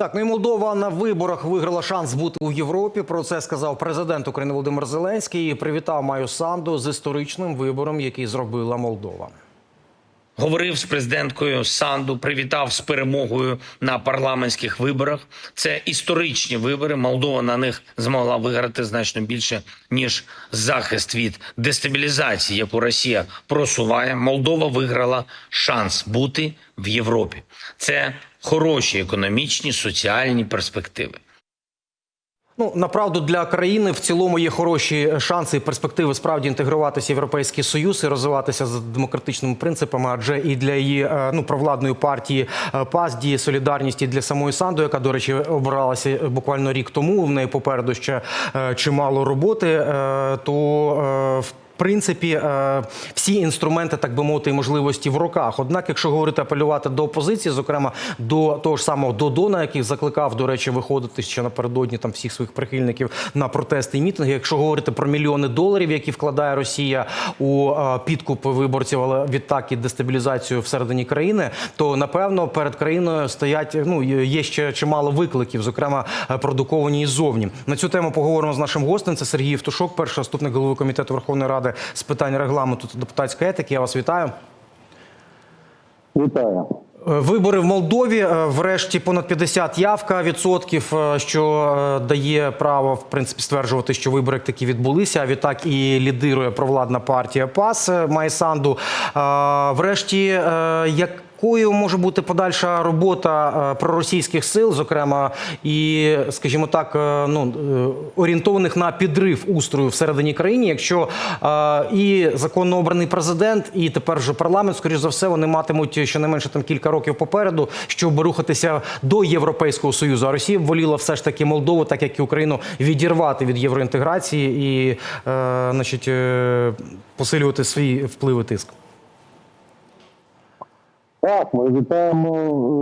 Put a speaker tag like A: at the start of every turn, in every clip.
A: Так, ну і Молдова на виборах виграла шанс бути у Європі. Про це сказав президент України Володимир Зеленський. і Привітав Маю Санду з історичним вибором, який зробила Молдова.
B: Говорив з президенткою Санду, привітав з перемогою на парламентських виборах. Це історичні вибори. Молдова на них змогла виграти значно більше ніж захист від дестабілізації, яку Росія просуває. Молдова виграла шанс бути в Європі. Це хороші економічні соціальні перспективи.
A: Ну направду для країни в цілому є хороші шанси і перспективи справді інтегруватися в європейський союз і розвиватися за демократичними принципами. Адже і для її е, ну провладної партії е, ПАС діє солідарність і для самої Санду, яка до речі обиралася буквально рік тому. В неї попереду ще е, чимало роботи. То в принципі, е, всі інструменти, так би мовити, можливості в руках. Однак, якщо говорити апелювати до опозиції, зокрема до того ж самого Додона, який закликав, до речі, виходити ще напередодні там всіх своїх прихильників на протести і мітинги. Якщо говорити про мільйони доларів, які вкладає Росія у е, підкуп виборців, але відтак і дестабілізацію всередині країни, то напевно перед країною стоять ну є ще чимало викликів, зокрема е, продуковані іззовні. На цю тему поговоримо з нашим гостем. Це Сергій Євтушок, перший заступник голови комітету Верховної Ради з питань регламенту та депутатської етики. Я вас вітаю.
C: Вітаю.
A: Е, Вибори в Молдові е, врешті понад 50 явка відсотків, е, що дає право в принципі стверджувати, що вибори як такі відбулися. А відтак і лідирує провладна партія ПАС має Санду. Е, Врешті, е, якою може бути подальша робота е, проросійських сил, зокрема, і, скажімо так, е, ну е, орієнтованих на підрив устрою всередині країни, якщо і законно обраний президент, і тепер вже парламент, скоріш за все, вони матимуть щонайменше там кілька років попереду, щоб рухатися до Європейського союзу. А Росія воліла все ж таки Молдову, так як і Україну, відірвати від євроінтеграції і, значить, посилювати свій вплив і тиск.
C: Так, ми вітаємо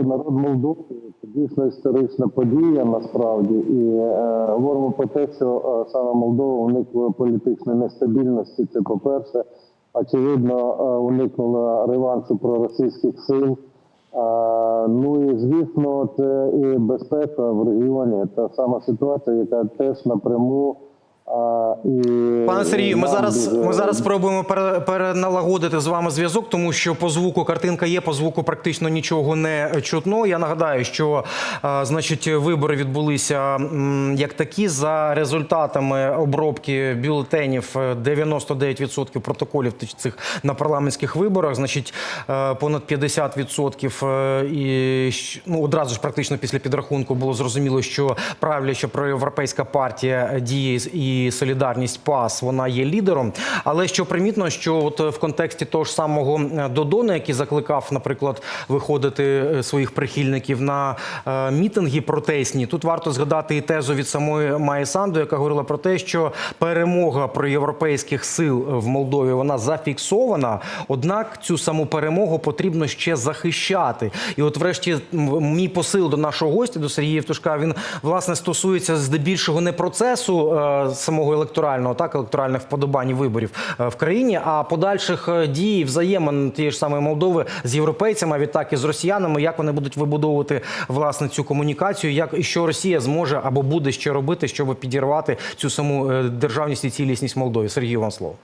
C: народ Молдови. Це дійсно історична подія насправді. І е, говоримо про те, що е, саме Молдова уникла політичної нестабільності. Це по-перше, очевидно, е, уникнула реваншу проросійських сил. Е, ну і звісно, це і безпека в регіоні. Та сама ситуація, яка теж напряму. Е,
A: Пане Сергію, ми зараз ми зараз спробуємо пере- переналагодити з вами зв'язок, тому що по звуку картинка є, по звуку практично нічого не чутно. Я нагадаю, що е, значить вибори відбулися як такі за результатами обробки бюлетенів е, 99% протоколів т- цих на парламентських виборах. Значить, е, понад 50% е, і ну одразу ж практично після підрахунку було зрозуміло, що правляча проєвропейська партія діє і солідарність ПАС вона є лідером. Але що примітно, що от в контексті того ж самого е, Додона, який закликав, наприклад, виходити е, своїх прихильників на е, мітинги протестні, тут варто згадати і тезу від самої Майи Санду, яка говорила про те, що перемога проєвропейських сил в Молдові вона зафіксована. Однак цю саму перемогу потрібно ще захищати. І, от, врешті, мій посил до нашого гостя, до Сергія Євтушка, він власне стосується здебільшого не процесу е, самого електорального, так електоральних вподобань і виборів е, в країні, а подальших е, дій взаємин тієї ж самої Молдови з європейцями, а відтак і з росіянами, як вони будуть вибудовувати власне цю комунікацію, як і що Росія зможе або буде ще робити, щоб підірвати цю саму е, державність і цілісність Молдови. Сергію, вам слово.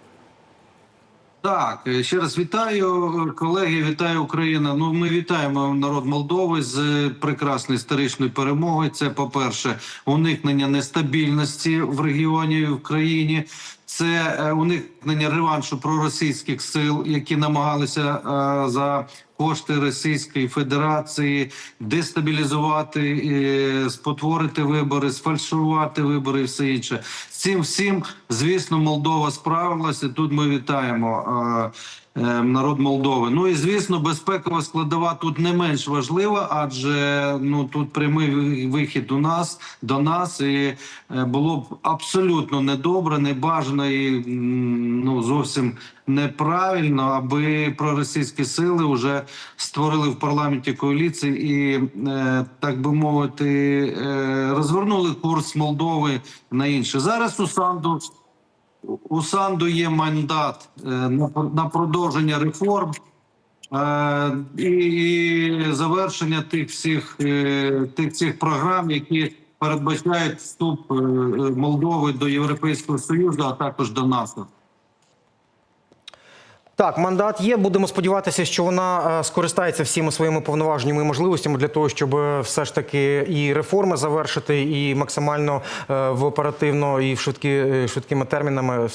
D: Так, е, ще раз вітаю колеги. Вітаю Україна. Ну, ми вітаємо народ Молдови з е, прекрасною історичною перемогою. Це, по-перше, уникнення нестабільності в регіоні в країні. Це е, уникнення реваншу проросійських сил, які намагалися е, за кошти Російської Федерації дестабілізувати, е, спотворити вибори, сфальшувати вибори і все інше. Цим всім, звісно, Молдова справилася. Тут ми вітаємо. Е, е, Народ Молдови. Ну і звісно, безпекова складова тут не менш важлива, адже ну тут прямий вихід у нас до нас, і е, було б абсолютно недобре, небажано і ну зовсім неправильно, аби проросійські сили вже створили в парламенті коаліції і е, так би мовити, е, розвернули курс Молдови на інше. Зараз у Санду у Санду є мандат е, на, продовження реформ. Е, і, завершення тих всіх е, тих всіх програм, які передбачають вступ Молдови до Європейського Союзу, а також до НАТО.
A: Так, мандат є. Будемо сподіватися, що вона е, скористається всіма своїми повноваженнями і можливостями для того, щоб е, все ж таки і реформи завершити, і максимально е, в оперативно і в швидкі, швидкими термінами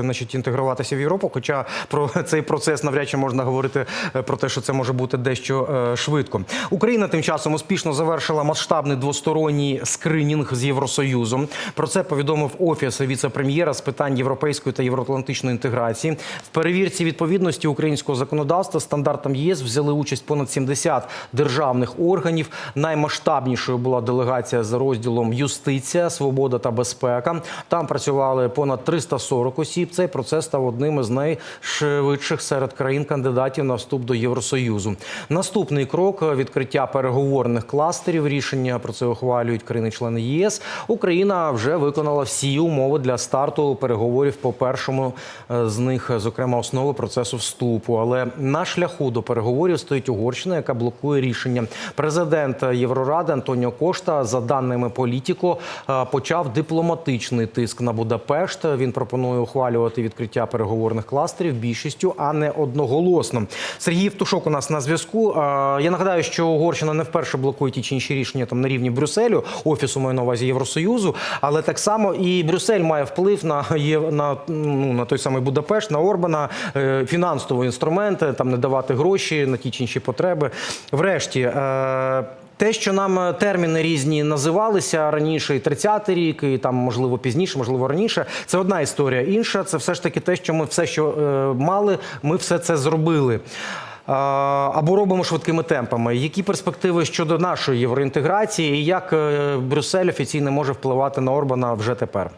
A: значить, інтегруватися в Європу. Хоча про цей процес навряд чи можна говорити про те, що це може бути дещо швидко. Україна тим часом успішно завершила масштабний двосторонній скринінг з Євросоюзом. Про це повідомив офіс віце-прем'єра з питань європейської та євроатлантичної інтеграції. В перевірці відповідності українського законодавства стандартам ЄС взяли участь понад 70 державних органів. Наймасштабнішою була делегація за розділом юстиція, свобода та безпека. Там працювали понад 340 осіб. Цей процес став одним із найшвидших серед країн-кандидатів на вступ до Євросоюзу. Наступний крок відкриття переговорних кластерів. Рішення про це ухвалюють країни-члени ЄС. Україна вже виконала всі умови для старту переговорів по першому е, з них, зокрема, основи процесу вступу. Але на шляху до переговорів стоїть Угорщина, яка блокує рішення. Президент Євроради Антоніо Кошта, за даними політіко, е, почав дипломатичний тиск на Будапешт. Він пропонує ухвалювати відкриття переговорних кластерів більшістю, а не одноголосно. Сергій Євтушок у нас на зв'язку. Е, Я нагадаю, що Угорщина не вперше блокує ті чи інші рішення там на рівні Брюсселю, офісу маю на увазі Євросоюзу, але так само і Брюссель має вплив на на, ну, на той самий Будапешт, на Орбана, е, фінансові інструменти, там не давати гроші на ті чи інші потреби. Врешті. е, те, що нам е, терміни різні називалися раніше, і 30-й рік, і там можливо пізніше, можливо раніше, це одна історія. Інша це все ж таки те, що ми все, що е, мали, ми все це зробили. А, Або робимо швидкими темпами. Які перспективи щодо нашої євроінтеграції, і як е, Брюссель офіційно може впливати на Орбана вже тепер?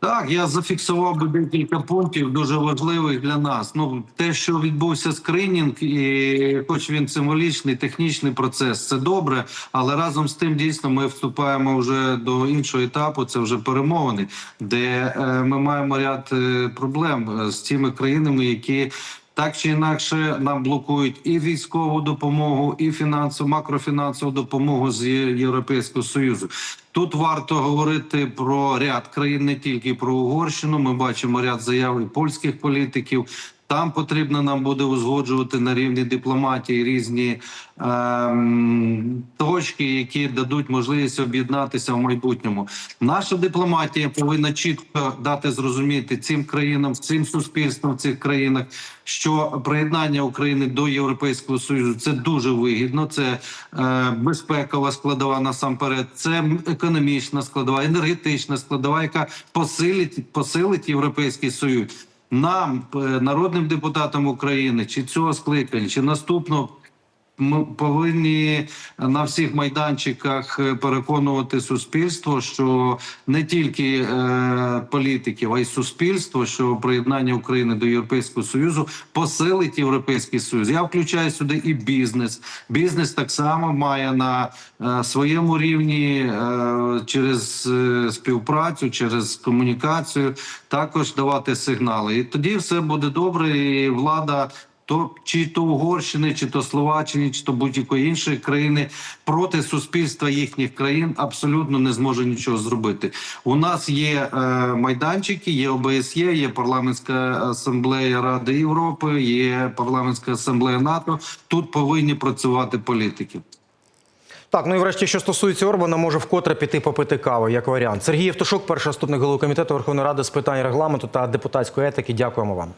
D: Так, я зафіксував би декілька пунктів дуже важливих для нас. Ну, те, що відбувся скринінг, і хоч він символічний, технічний процес, це добре, але разом з тим дійсно ми вступаємо вже до іншого етапу. Це вже перемовини, де е, ми маємо ряд е, проблем е, з тими країнами, які. Так чи інакше нам блокують і військову допомогу, і фінансову, макрофінансову допомогу з Європейського союзу. Тут варто говорити про ряд країн, не тільки про Угорщину. Ми бачимо ряд заяв і польських політиків. Там потрібно нам буде узгоджувати на рівні дипломатії різні ем, точки, які дадуть можливість об'єднатися в майбутньому. Наша дипломатія повинна чітко дати зрозуміти цим країнам, цим суспільствам в цих країнах, що приєднання України до Європейського союзу це дуже вигідно. Це е, безпекова складова насамперед, це економічна складова, енергетична складова, яка посилить посилить європейський союз. Нам, е, народним депутатам України, чи цього скликання, чи наступного. Ми повинні на всіх майданчиках е, переконувати суспільство, що не тільки е, політиків, а й суспільство, що приєднання України до Європейського союзу посилить європейський союз. Я включаю сюди і бізнес. Бізнес так само має на е, своєму рівні е, через е, співпрацю, через комунікацію також давати сигнали. І тоді все буде добре. І влада то чи то Угорщини, чи то Словаччини, чи то будь-якої іншої країни проти суспільства їхніх країн абсолютно не зможе нічого зробити. У нас є е, майданчики, є ОБСЄ, є парламентська асамблея Ради Європи, є парламентська асамблея НАТО. Тут повинні працювати політики.
A: Так, ну і врешті, що стосується Орбана, може вкотре піти попити каву як варіант. Сергій Євтушок, перший заступник голови комітету Верховної Ради з питань регламенту та депутатської етики. Дякуємо вам.